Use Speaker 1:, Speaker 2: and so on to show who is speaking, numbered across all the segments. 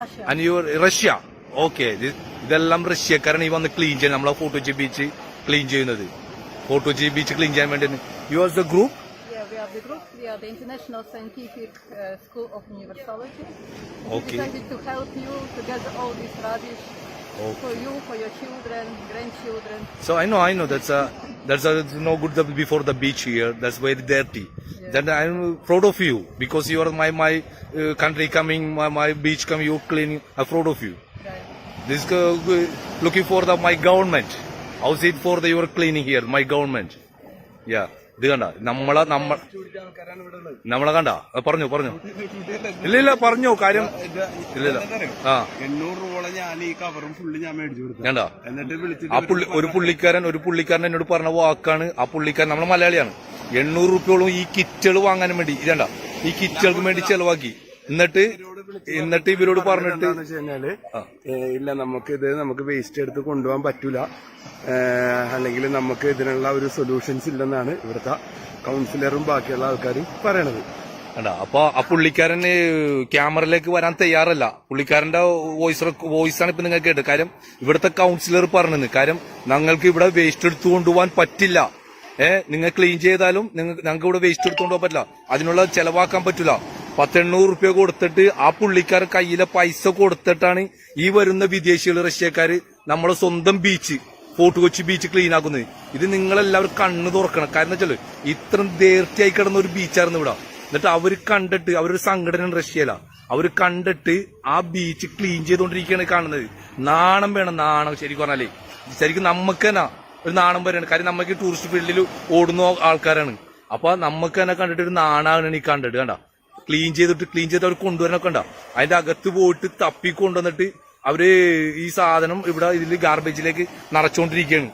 Speaker 1: Russia.
Speaker 2: And your Russia okay ഇതെല്ലാം റഷ്യക്കാരാണ് ഈ വന്ന് ക്ലീൻ ചെയ്യുന്നത് നമ്മളെ ഫോർട്ടുജി ബീച്ച് ക്ലീൻ ചെയ്യുന്നത് ഫോർട്ടുജി ബീച്ച് ക്ലീൻ ചെയ്യാൻ വേണ്ടി you are the group
Speaker 1: Yeah, we are the group. We are the International Scientific uh, School of Universality. We
Speaker 2: Okay.
Speaker 1: decided to help you to gather all this rubbish
Speaker 2: Okay.
Speaker 1: for you, for your children, grandchildren.
Speaker 2: So I know, I know that's a that's a it's no good the- before the beach here. That's very dirty. Then I'm proud of you because you are my my uh, country coming, my, my beach coming. You cleaning. I'm proud of you. This uh, looking for the my government. How's it for the your cleaning here? My government. Yeah. ഇത് കണ്ട നമ്മളെ നമ്മ നമ്മളെ കണ്ട പറഞ്ഞു പറഞ്ഞു ഇല്ല ഇല്ല പറഞ്ഞു കാര്യം ഇല്ല ഇല്ല ആ
Speaker 3: എണ്ണൂറ് രൂപ ഞാൻ ഈ കവറും ഫുള്ള് ഞാൻ മേടിച്ചു കൊടുത്തു എന്നിട്ട്
Speaker 2: ആ പുള്ളി ഒരു പുള്ളിക്കാരൻ ഒരു പുള്ളിക്കാരൻ എന്നോട് പറഞ്ഞ വാക്കാണ് ആ പുള്ളിക്കാരൻ നമ്മളെ മലയാളിയാണ് എണ്ണൂറ് റുപ്യോളം ഈ കിറ്റുകൾ വാങ്ങാനും വേണ്ടി. ഇതണ്ട ഈ കിറ്റുകൾക്ക് വേണ്ടി ചെലവാക്കി. എന്നിട്ട് എന്നിട്ട് ഇവരോട് പറഞ്ഞിട്ട്
Speaker 3: കഴിഞ്ഞാൽ ഇല്ല നമുക്ക് ഇത് നമുക്ക് വേസ്റ്റ് എടുത്ത് കൊണ്ടുപോകാൻ പറ്റൂല. അല്ലെങ്കിൽ നമുക്ക് ഇതിനുള്ള ഒരു സൊല്യൂഷൻസ് ഇല്ലെന്നാണ് ഇവിടുത്തെ കൗൺസിലറും ബാക്കിയുള്ള ആൾക്കാരും പറയണത്.
Speaker 2: കണ്ട? അപ്പൊ ആ പുള്ളിക്കാരൻ ക്യാമറയിലേക്ക് വരാൻ തയ്യാറല്ല. പുള്ളിക്കാരന്റെ വോയിസ് വോയിസ് ആണ് ഇപ്പൊ നിങ്ങൾ കേട്ടത്. കാര്യം ഇവിടുത്തെ കൗൺസിലർ പറഞ്ഞത് കാര്യം ഞങ്ങൾക്ക് ഇവിടെ വേസ്റ്റ് എടുത്തു കൊണ്ടുപോകാൻ പറ്റില്ല. ഏ നിങ്ങൾ ക്ലീൻ ചെയ്താലും ഞങ്ങൾക്ക് ഇവിടെ വേസ്റ്റ് എടുത്തുകൊണ്ട് പോകാൻ പറ്റില്ല. അതിനുള്ള ചെലവാക്കാൻ പറ്റില്ല പത്തെണ്ണൂറ് റുപ്യ കൊടുത്തിട്ട് ആ പുള്ളിക്കാർ കയ്യിലെ പൈസ കൊടുത്തിട്ടാണ് ഈ വരുന്ന വിദേശികൾ റഷ്യക്കാർ നമ്മളെ സ്വന്തം beach fort Kochi beach clean ആക്കുന്നത്. ഇത് നിങ്ങളെല്ലാവരും കണ്ണ് തുറക്കണം. കാരണം വെച്ചാൽ ഇത്രയും നേർച്ചയായി കിടന്ന ഒരു ബീച്ചായിരുന്നു ഇവിടെ. എന്നിട്ട് അവർ കണ്ടിട്ട് അവരൊരു സംഘടന റഷ്യയില. അവർ കണ്ടിട്ട് ആ ബീച്ച് ക്ലീൻ ചെയ്തുകൊണ്ടിരിക്കുകയാണ് കാണുന്നത്. നാണം വേണം നാണം. ശരിക്കും പറഞ്ഞാലേ. ശരിക്കും നമുക്ക് തന്നെ ഒരു നാണം വരെയാണ്. കാര്യം നമുക്ക് ടൂറിസ്റ്റ് ഫീൽഡിൽ ഓടുന്ന ആൾക്കാരാണ്. അപ്പൊ നമുക്ക് തന്നെ കണ്ടിട്ട് ഒരു നാണാണ് ഈ കണ്ടിട്ട് കണ്ട? ക്ലീൻ ചെയ്തിട്ട് ക്ലീൻ ചെയ്ത് അവർ കൊണ്ടുവരാനൊക്കെ ഉണ്ടാ അതിന്റെ അകത്ത് പോയിട്ട് തപ്പി കൊണ്ടുവന്നിട്ട് അവർ ഈ സാധനം ഇവിടെ ഇതിൽ ഗാർബേജിലേക്ക് നിറച്ചുകൊണ്ടിരിക്കുകയാണ്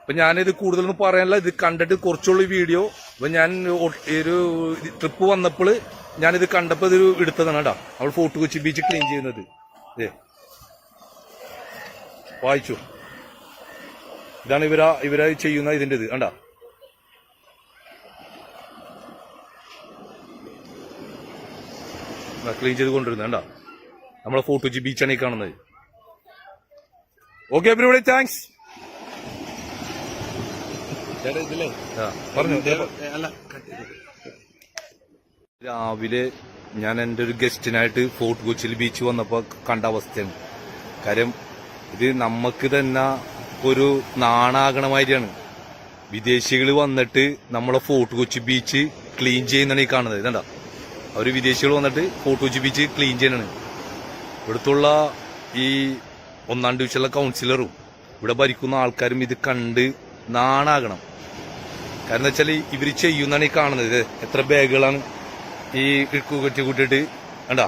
Speaker 2: അപ്പൊ ഞാനിത് കൂടുതലൊന്നും പറയാനില്ല. ഇത് കണ്ടിട്ട് കുറച്ചുള്ള വീഡിയോ. അപ്പൊ ഞാൻ ഒരു ട്രിപ്പ് വന്നപ്പോൾ ഞാനിത് കണ്ടപ്പോ ഇതൊരു എടുത്തതാണ് കേട്ടോ അവൾ ഫോർട്ട് കൊച്ചി ബീച്ച് ക്ലീൻ ചെയ്യുന്നത്. ഏ വായിച്ചു. ഇതാണ് ഇവരാ ഇവരാ ചെയ്യുന്ന ഇതിന്റെ ഇത് കണ്ട ക്ലീൻ ചെയ്ത് കൊണ്ടിരുന്നത് കണ്ട? നമ്മളെ ഫോർട്ട് ജി ബീച്ചാണ് ഈ കാണുന്നത്. ഓക്കെ എവരിബഡി താങ്ക്സ് പറഞ്ഞു. രാവിലെ ഞാൻ എന്റെ ഒരു ഗസ്റ്റിനായിട്ട് ഫോർട്ട് കൊച്ചിയിൽ ബീച്ച് വന്നപ്പോൾ കണ്ട അവസ്ഥയാണ്. കാര്യം ഇത് നമുക്ക് തന്നെ ഒരു നാണാകണമാതിരിയാണ് വിദേശികൾ വന്നിട്ട് നമ്മളെ ഫോർട്ട് കൊച്ചി ബീച്ച് ക്ലീൻ ചെയ്യുന്നതാണ് ഈ കാണുന്നത്. ഇതണ്ട അവർ വിദേശികൾ വന്നിട്ട് ഫോർട്ട് കൊച്ചി ബീച്ച് ക്ലീൻ ചെയ്യണാണ് ഇവിടുത്തുള്ള ഈ ഒന്നാം ഡിവിഷനിലെ കൗൺസിലറും ഇവിടെ ഭരിക്കുന്ന ആൾക്കാരും ഇത് കണ്ട് നാണാകണം. കാരണം വെച്ചാൽ ഇവർ ചെയ്യുന്നതാണ് ഈ കാണുന്നത്. എത്ര ബാഗുകളാണ് ഈ കെട്ടി കൂട്ടിയിട്ട് വേണ്ട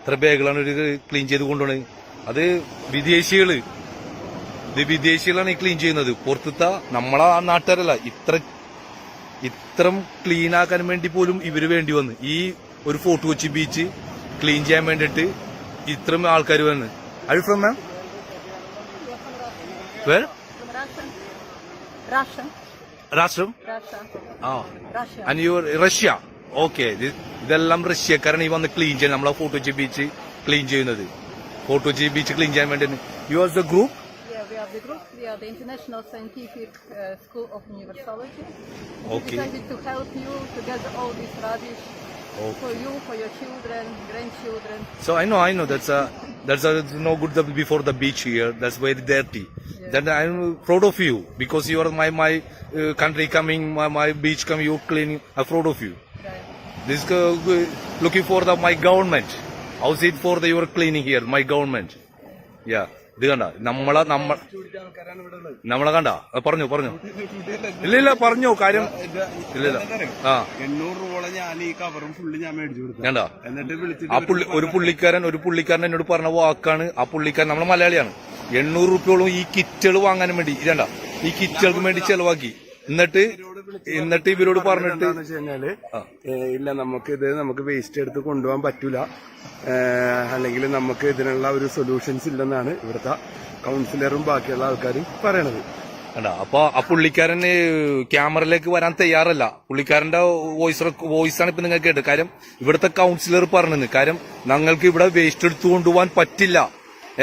Speaker 2: എത്ര ബാഗുകളാണ് ഇവർ ക്ലീൻ ചെയ്ത് കൊണ്ടുപോണത്? അത് വിദേശികൾ. ഇത് വിദേശികളാണ് ഈ ക്ലീൻ ചെയ്യുന്നത്. പുറത്തുത്ത നമ്മളെ ആ നാട്ടുകാരല്ല. ഇത്ര ഇത്രം ക്ലീൻ ആക്കാൻ വേണ്ടി പോലും ഇവർ വേണ്ടി വന്ന്. ഈ ഒരു ഫോർട്ട് കൊച്ചി ബീച്ച് ക്ലീൻ ചെയ്യാൻ വേണ്ടിയിട്ട് ഇത്രയും ആൾക്കാർ വന്ന്. അഴി ഫ്രം മാം വേർ. രാഷ്ട്രം ആ റഷ്യ ഓക്കെ ഇതെല്ലാം റഷ്യക്കാരാണ് ഈ വന്ന് ക്ലീൻ ചെയ്യുന്നത്. നമ്മളെ ഫോർട്ട് കൊച്ചി ബീച്ച് ക്ലീൻ ചെയ്യുന്നത്. 4-2G the enjoyment. You are the group?
Speaker 1: Yeah, we are the group. We are the International Scientific uh, School of Universology.
Speaker 2: Okay.
Speaker 1: We decided to help you to get all this rubbish
Speaker 2: okay.
Speaker 1: for you, for your children, grandchildren.
Speaker 2: So I know, I know. That's a that's a, no good before the beach here. That's very dirty. Yeah. Then I'm proud of you because you are my my uh, country coming, my, my beach coming, you cleaning. I'm proud of you.
Speaker 1: Right.
Speaker 2: This uh, looking for the my government. How's it for the your cleaning here my government യാ ഇത് കണ്ട. നമ്മളെ നമ്മൾ നമ്മളെ കണ്ട. പറഞ്ഞു പറഞ്ഞു. ഇല്ല ഇല്ല പറഞ്ഞു. കാര്യം ഇല്ലില്ല ഇല്ല. ആ.
Speaker 3: എണ്ണൂറ് രൂപ ഞാൻ ഈ കവറും ഫുള്ള് ഞാൻ മേടിച്ചു കൊടുത്തു
Speaker 2: ആ പുള്ളി ഒരു പുള്ളിക്കാരൻ ഒരു പുള്ളിക്കാരൻ എന്നോട് പറഞ്ഞ വാക്കാണ്. ആ പുള്ളിക്കാരൻ നമ്മളെ മലയാളിയാണ്. എണ്ണൂറ് റുപ്യോളം ഈ കിറ്റുകൾ വാങ്ങാനും വേണ്ടി. ഇതണ്ട ഈ കിറ്റുകൾക്ക് വേണ്ടി ചെലവാക്കി. എന്നിട്ട് എന്നിട്ട് ഇവരോട് പറഞ്ഞിട്ട്
Speaker 3: കഴിഞ്ഞാൽ ഇല്ല നമുക്ക് ഇത് നമുക്ക് വേസ്റ്റ് എടുത്ത് കൊണ്ടുപോകാൻ പറ്റൂല. അല്ലെങ്കിൽ നമുക്ക് ഇതിനുള്ള ഒരു സൊല്യൂഷൻസ് ഇല്ലെന്നാണ് ഇവിടുത്തെ കൗൺസിലറും ബാക്കിയുള്ള ആൾക്കാരും പറയണത്.
Speaker 2: അപ്പൊ ആ പുള്ളിക്കാരൻ ക്യാമറയിലേക്ക് വരാൻ തയ്യാറല്ല. പുള്ളിക്കാരന്റെ വോയിസ് വോയിസ് ആണ് ഇപ്പൊ നിങ്ങൾ കേട്ടത്. കാര്യം ഇവിടുത്തെ കൗൺസിലർ പറഞ്ഞത് കാര്യം ഞങ്ങൾക്ക് ഇവിടെ വേസ്റ്റ് എടുത്തു കൊണ്ടുപോകാൻ പറ്റില്ല.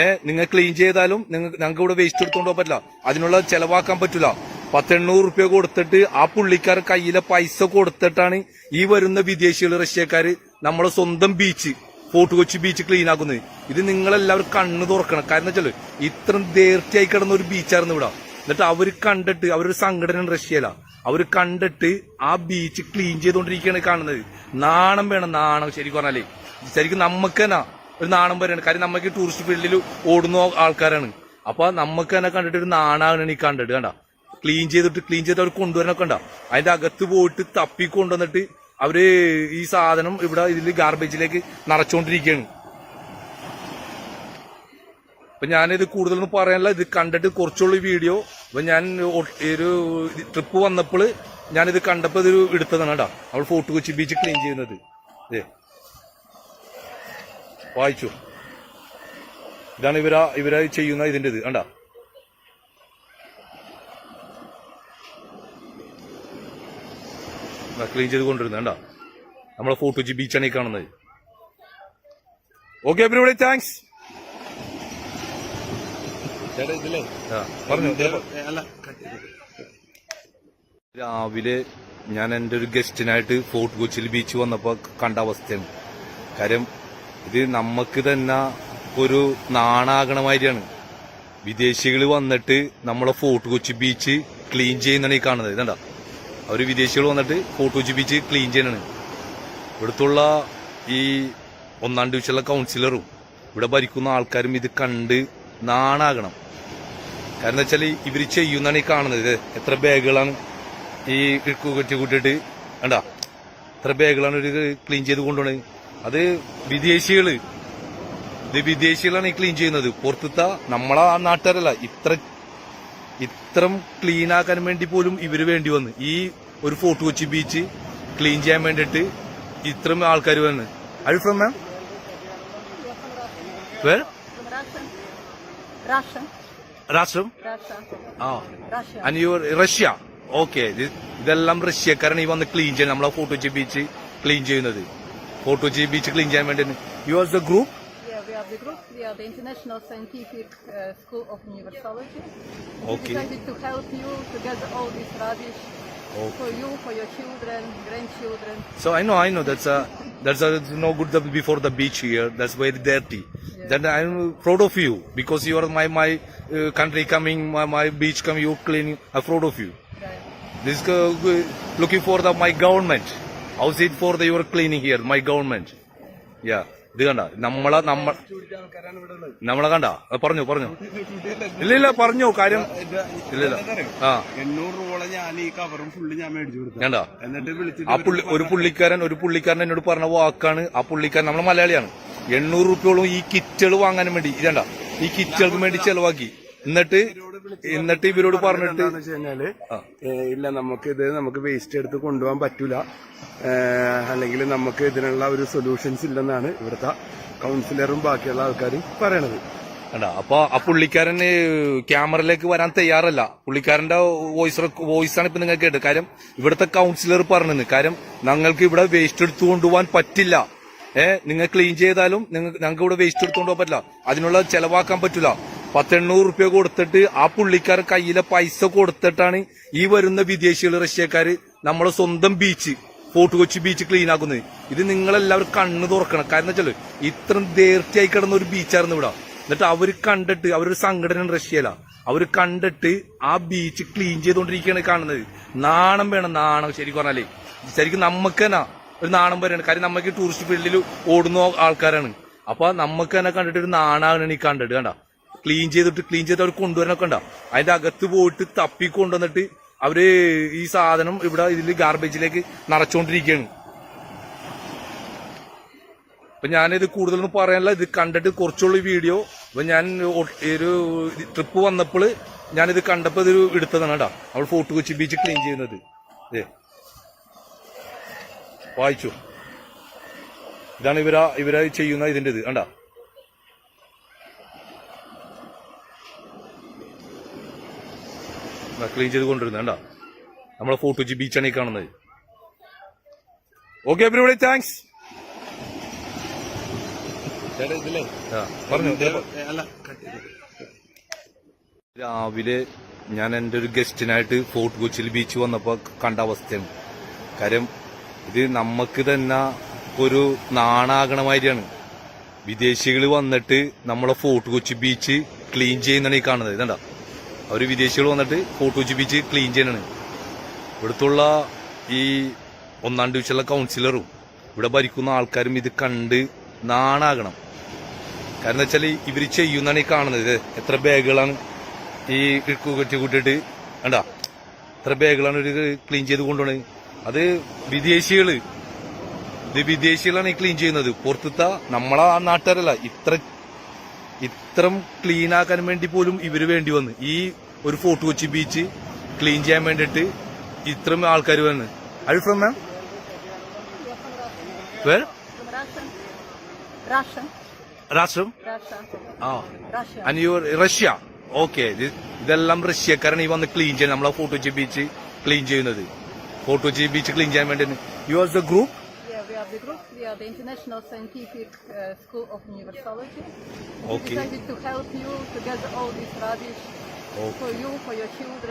Speaker 2: ഏഹ് നിങ്ങൾ ക്ലീൻ ചെയ്താലും നിങ്ങൾക്ക് ഞങ്ങൾക്ക് ഇവിടെ വേസ്റ്റ് എടുത്തുകൊണ്ടുപോകാൻ പറ്റില്ല. അതിനുള്ള ചെലവാക്കാൻ പറ്റില്ല പത്തെണ്ണൂറ് റുപ്യ കൊടുത്തിട്ട് ആ പുള്ളിക്കാർ കയ്യിലെ പൈസ കൊടുത്തിട്ടാണ് ഈ വരുന്ന വിദേശികൾ റഷ്യക്കാർ നമ്മളെ സ്വന്തം beach fort Kochi beach clean ആക്കുന്നത്. ഇത് നിങ്ങളെല്ലാവരും കണ്ണ് തുറക്കണം. കാരണം വെച്ചാൽ ഇത്രയും നേർച്ചയായി കിടന്ന ഒരു ബീച്ചായിരുന്നു ഇവിടെ. എന്നിട്ട് അവർ കണ്ടിട്ട് അവരൊരു സംഘടന റഷ്യയില. അവർ കണ്ടിട്ട് ആ ബീച്ച് ക്ലീൻ ചെയ്തുകൊണ്ടിരിക്കുകയാണ് കാണുന്നത്. നാണം വേണം നാണം. ശരിക്കും പറഞ്ഞാലേ. ശരിക്കും നമുക്ക് ഒരു നാണം വരെയാണ്. കാര്യം നമുക്ക് ടൂറിസ്റ്റ് ഫീൽഡിൽ ഓടുന്ന ആൾക്കാരാണ്. അപ്പൊ നമുക്ക് തന്നെ കണ്ടിട്ട് ഒരു നാണാണ് ഈ കണ്ടിട്ട് കണ്ട? ക്ലീൻ ചെയ്തിട്ട് ക്ലീൻ ചെയ്തിട്ട് അവർ കൊണ്ടുവരാനൊക്കെ ഉണ്ടാവും. അതിന്റെ അകത്ത് പോയിട്ട് തപ്പി കൊണ്ടുവന്നിട്ട് അവർ ഈ സാധനം ഇവിടെ ഇതിൽ ഗാർബേജിലേക്ക് നിറച്ചുകൊണ്ടിരിക്കുകയാണ് അപ്പൊ ഞാനിത് കൂടുതലൊന്നും പറയാനില്ല. ഇത് കണ്ടിട്ട് കുറച്ചുള്ള വീഡിയോ അപ്പൊ ഞാൻ ഒരു ട്രിപ്പ് വന്നപ്പോൾ ഞാനിത് കണ്ടപ്പോ ഇതൊരു എടുത്തതാണ് കേട്ടോ. അവൾ ഫോർട്ട് കൊച്ചി ബീച്ച് ക്ലീൻ ചെയ്യുന്നത്. വായിച്ചു. ഇതാണ് ഇവരാ ഇവരാ ചെയ്യുന്ന ഇതിന്റെ ഇത് കണ്ടാ? ക്ലീൻ ചെയ്ത് കൊണ്ടിരുന്നത് കണ്ടാ? നമ്മളെ ഫോർട്ട് കൊച്ചി ബീച്ചാണ് ഈ കാണുന്നത്. ഓക്കെ എവരിബഡി താങ്ക്സ് രാവിലെ ഞാൻ എന്റെ ഒരു ഗസ്റ്റിനായിട്ട് ഫോർട്ട് കൊച്ചിയിൽ ബീച്ച് വന്നപ്പോൾ കണ്ട അവസ്ഥയാണ്. കാര്യം ഇത് നമുക്ക് തന്നെ ഒരു നാണാകണമാതിരിയാണ് വിദേശികൾ വന്നിട്ട് നമ്മളെ ഫോർട്ട് കൊച്ചി ബീച്ച് ക്ലീൻ ചെയ്യുന്നതാണ് ഈ കാണുന്നത് ഇതണ്ട അവർ വിദേശികൾ വന്നിട്ട് ഫോട്ടോ ചുപ്പിച്ച് ക്ലീൻ ചെയ്യണാണ്. ഇവിടുത്തുള്ള ഈ ഒന്നാം ഡിവിഷനിലെ കൗൺസിലറും ഇവിടെ ഭരിക്കുന്ന ആൾക്കാരും ഇത് കണ്ട് നാണാകണം. കാരണം വെച്ചാൽ ഇവർ ചെയ്യുന്നതാണ് ഈ കാണുന്നത്. എത്ര ബാഗുകളാണ് ഈ കെട്ടി കൂട്ടിയിട്ട് വേണ്ട എത്ര ബാഗുകളാണ് ഇവർ ക്ലീൻ ചെയ്ത് കൊണ്ടുപോണത് അത് വിദേശികൾ ഇത് വിദേശികളാണ് ഈ ക്ലീൻ ചെയ്യുന്നത്. പുറത്തുത്ത നമ്മളെ നാട്ടുകാരല്ല ഇത്ര ഇത്രം ക്ലീൻ ആക്കാൻ വേണ്ടി പോലും ഇവർ വേണ്ടി വന്ന്. ഈ ഒരു ഫോർട്ട് കൊച്ചി ബീച്ച് ക്ലീൻ ചെയ്യാൻ വേണ്ടിയിട്ട് ഇത്രയും ആൾക്കാർ വന്ന്. I
Speaker 1: from mom where.
Speaker 2: രാഷ്ട്രം ആ.
Speaker 1: അനിയോ
Speaker 2: ആൻഡ് യുവർ റഷ്യ ഓക്കെ ഇതെല്ലാം റഷ്യക്കാരാണ് ഈ വന്ന് ക്ലീൻ ചെയ്യുന്നത് നമ്മളെ ഫോർട്ട് കൊച്ചി ബീച്ച് ക്ലീൻ ചെയ്യുന്നത്. ഫോർട്ട് കൊച്ചി ബീച്ച് ക്ലീൻ ചെയ്യാൻ വേണ്ടി you are
Speaker 1: the group Are the group. We are the International Scientific uh, School of Universality. We decided to help you to get all this rubbish
Speaker 2: Oh.
Speaker 1: for you, for your children, grandchildren.
Speaker 2: So I know, I know that's a that's a no good before the beach here. That's very dirty. Then I'm proud of you because you are my my uh, country coming, my, my beach coming, you cleaning. I'm proud of you.
Speaker 1: Yeah.
Speaker 2: This is uh, looking for the my government. How's it for the your cleaning here? My government. Yeah. ഇത് കണ്ട. നമ്മളെ നമ്മ
Speaker 3: ചൂടിച്ച ആൾക്കാരാണ് ഇവിടെ ഉള്ളത്.
Speaker 2: നമ്മളെ കണ്ട. പറഞ്ഞു പറഞ്ഞു. ഇല്ല ഇല്ല പറഞ്ഞു. കാര്യം
Speaker 3: ഇല്ലല്ല
Speaker 2: ഇല്ല ഇല്ല. ആ.
Speaker 3: എണ്ണൂറ് രൂപ ഞാൻ ഈ കവറും ഫുള്ള് ഞാൻ മേടിച്ചു കൊടുത്തു
Speaker 2: കണ്ട?
Speaker 3: എന്നിട്ട് വിളിച്ചിട്ട്
Speaker 2: ആ പുള്ളി ഒരു പുള്ളിക്കാരൻ ഒരു പുള്ളിക്കാരൻ എന്നോട് പറഞ്ഞ വാക്കാണ് ആ പുള്ളിക്കാരൻ നമ്മളെ മലയാളിയാണ്. എണ്ണൂറ് റുപ്യോളം ഈ കിറ്റുകൾ വാങ്ങാൻ വേണ്ടി. ഇതണ്ട. ഈ കിറ്റുകൾക്ക് വേണ്ടി ചെലവാക്കി. എന്നിട്ട് എന്നിട്ട് ഇവരോട് പറഞ്ഞിട്ട്
Speaker 3: കഴിഞ്ഞാൽ ഇല്ല നമുക്ക് ഇത് നമുക്ക് വേസ്റ്റ് എടുത്ത് കൊണ്ടുപോകാൻ പറ്റൂല. അല്ലെങ്കിൽ നമുക്ക് ഇതിനുള്ള ഒരു സൊല്യൂഷൻസ് ഇല്ലെന്നാണ് ഇവിടുത്തെ കൗൺസിലറും ബാക്കിയുള്ള ആൾക്കാരും പറയണത്.
Speaker 2: അപ്പൊ ആ പുള്ളിക്കാരന് ക്യാമറയിലേക്ക് വരാൻ തയ്യാറല്ല. പുള്ളിക്കാരന്റെ വോയിസ് വോയിസ് ആണ് ഇപ്പൊ നിങ്ങൾക്ക് കേട്ടത്. കാര്യം ഇവിടുത്തെ കൗൺസിലർ പറഞ്ഞത് കാര്യം ഞങ്ങൾക്ക് ഇവിടെ വേസ്റ്റ് എടുത്തു കൊണ്ടുപോകാൻ പറ്റില്ല. ഏഹ് നിങ്ങൾ ക്ലീൻ ചെയ്താലും ഞങ്ങൾക്ക് ഇവിടെ വേസ്റ്റ് എടുത്തുകൊണ്ടുപോകാൻ പറ്റില്ല. അതിനുള്ള ചെലവാക്കാൻ പറ്റില്ല പത്തെണ്ണൂറ് റുപ്യ കൊടുത്തിട്ട് ആ പുള്ളിക്കാർ കയ്യിലെ പൈസ കൊടുത്തിട്ടാണ് ഈ വരുന്ന വിദേശികൾ റഷ്യക്കാർ നമ്മളെ സ്വന്തം beach fort Kochi beach clean ആക്കുന്നത്. ഇത് നിങ്ങളെല്ലാവരും കണ്ണ് തുറക്കണം. കാരണം വെച്ചാൽ ഇത്രയും ദേർത്തിയായി കിടന്ന ഒരു ബീച്ചായിരുന്നു ഇവിടെ. എന്നിട്ട് അവർ കണ്ടിട്ട് അവരൊരു സംഘടന റഷ്യയില. അവർ കണ്ടിട്ട് ആ ബീച്ച് ക്ലീൻ ചെയ്തുകൊണ്ടിരിക്കുകയാണ് കാണുന്നത്. നാണം വേണം നാണം. ശരിക്കും പറഞ്ഞാലേ. ശരിക്കും നമുക്ക് തന്നെ ഒരു നാണം വരെയാണ് കാര്യം നമുക്ക് ടൂറിസ്റ്റ് ഫീൽഡിൽ ഓടുന്ന ആൾക്കാരാണ്. അപ്പൊ നമുക്ക് തന്നെ കണ്ടിട്ട് ഒരു നാണാണ് ഈ കണ്ടിട്ട് കണ്ട? ക്ലീൻ ചെയ്തിട്ട് ക്ലീൻ ചെയ്ത് അവർ കൊണ്ടുവരാനൊക്കെ ഉണ്ടാവും. അതിന്റെ അകത്ത് പോയിട്ട് തപ്പി കൊണ്ടുവന്നിട്ട് അവർ ഈ സാധനം ഇവിടെ ഇതിൽ ഗാർബേജിലേക്ക് നിറച്ചുകൊണ്ടിരിക്കുകയാണ് അപ്പൊ ഞാനിത് കൂടുതലൊന്നും പറയാനില്ല. ഇത് കണ്ടിട്ട് കുറച്ചുള്ള വീഡിയോ അപ്പൊ ഞാൻ ഒരു ട്രിപ്പ് വന്നപ്പോൾ ഞാനിത് കണ്ടപ്പോ ഇതൊരു എടുത്തതാണ് കേട്ടോ. അവൾ ഫോർട്ട് കൊച്ചി ബീച്ച് ക്ലീൻ ചെയ്യുന്നത്. വായിച്ചു. ഇതാണ് ഇവരാ ഇവരാ ചെയ്യുന്ന ഇതിന്റെ ഇത് കണ്ടാ? ക്ലീൻ ചെയ്ത് കൊണ്ടുവരുന്നത് കണ്ടോ? നമ്മളെ ഫോർട്ടുജി ബീച്ചാണ് ഈ കാണുന്നത്. ഓക്കെ എവരിബഡി താങ്ക്സ് പറഞ്ഞു രാവിലെ ഞാൻ എന്റെ ഒരു ഗസ്റ്റിനായിട്ട് ഫോർട്ട് കൊച്ചിയിൽ ബീച്ച് വന്നപ്പോൾ കണ്ട അവസ്ഥയാണ്. കാര്യം ഇത് നമുക്ക് തന്നെ ഒരു നാണാകണ മാതിരിയാണ്. വിദേശികൾ വന്നിട്ട് നമ്മളെ ഫോർട്ട് കൊച്ചി ബീച്ച് ക്ലീൻ ചെയ്യുന്നതാണ് ഈ കാണുന്നത് ഇതണ്ട അവർ വിദേശികൾ വന്നിട്ട് ഫോട്ടോജി ബീച്ച് ക്ലീൻ ചെയ്യണാണ്. ഇവിടുത്തുള്ള ഈ ഒന്നാം ഡിവിഷനിലെ കൗൺസിലറും ഇവിടെ ഭരിക്കുന്ന ആൾക്കാരും ഇത് കണ്ട് നാണാകണം. കാരണം വെച്ചാൽ ഇവർ ചെയ്യുന്നതാണ് ഈ കാണുന്നത്. എത്ര ബാഗുകളാണ് ഈ കെട്ടി കൂട്ടിയിട്ട് വേണ്ട എത്ര ബാഗുകളാണ് ഇവർ ക്ലീൻ ചെയ്ത് കൊണ്ടുപോണത് അത് വിദേശികൾ. ഇത് വിദേശികളാണ് ഈ ക്ലീൻ ചെയ്യുന്നത്. പുറത്തുത്ത നമ്മളെ നാട്ടുകാരല്ല ഇത്ര ഇത്രം ക്ലീൻ ആക്കാൻ വേണ്ടി പോലും ഇവർ വേണ്ടി വന്ന്. ഈ ഒരു ഫോർട്ട് കൊച്ചി ബീച്ച് ക്ലീൻ ചെയ്യാൻ വേണ്ടിയിട്ട് ഇത്രയും ആൾക്കാർ വന്ന്. അഴി ഫ്രം മാം വേർ. രാഷ്ട്രം. ആ. യുവർ റഷ്യ ഓക്കെ ഇതെല്ലാം റഷ്യക്കാരാണ് ഈ വന്ന് ക്ലീൻ ചെയ്യുന്നത് നമ്മളെ ഫോർട്ട് കൊച്ചി ബീച്ച് ക്ലീൻ ചെയ്യുന്നത്. ഫോർട്ട് കൊച്ചി ബീച്ച് ക്ലീൻ ചെയ്യാൻ വേണ്ടി you
Speaker 1: are the group the group. We are the International Scientific uh, School of Universality.
Speaker 2: Okay.
Speaker 1: We decided to help you to gather all this rubbish
Speaker 2: Okay.
Speaker 1: for you, for your children.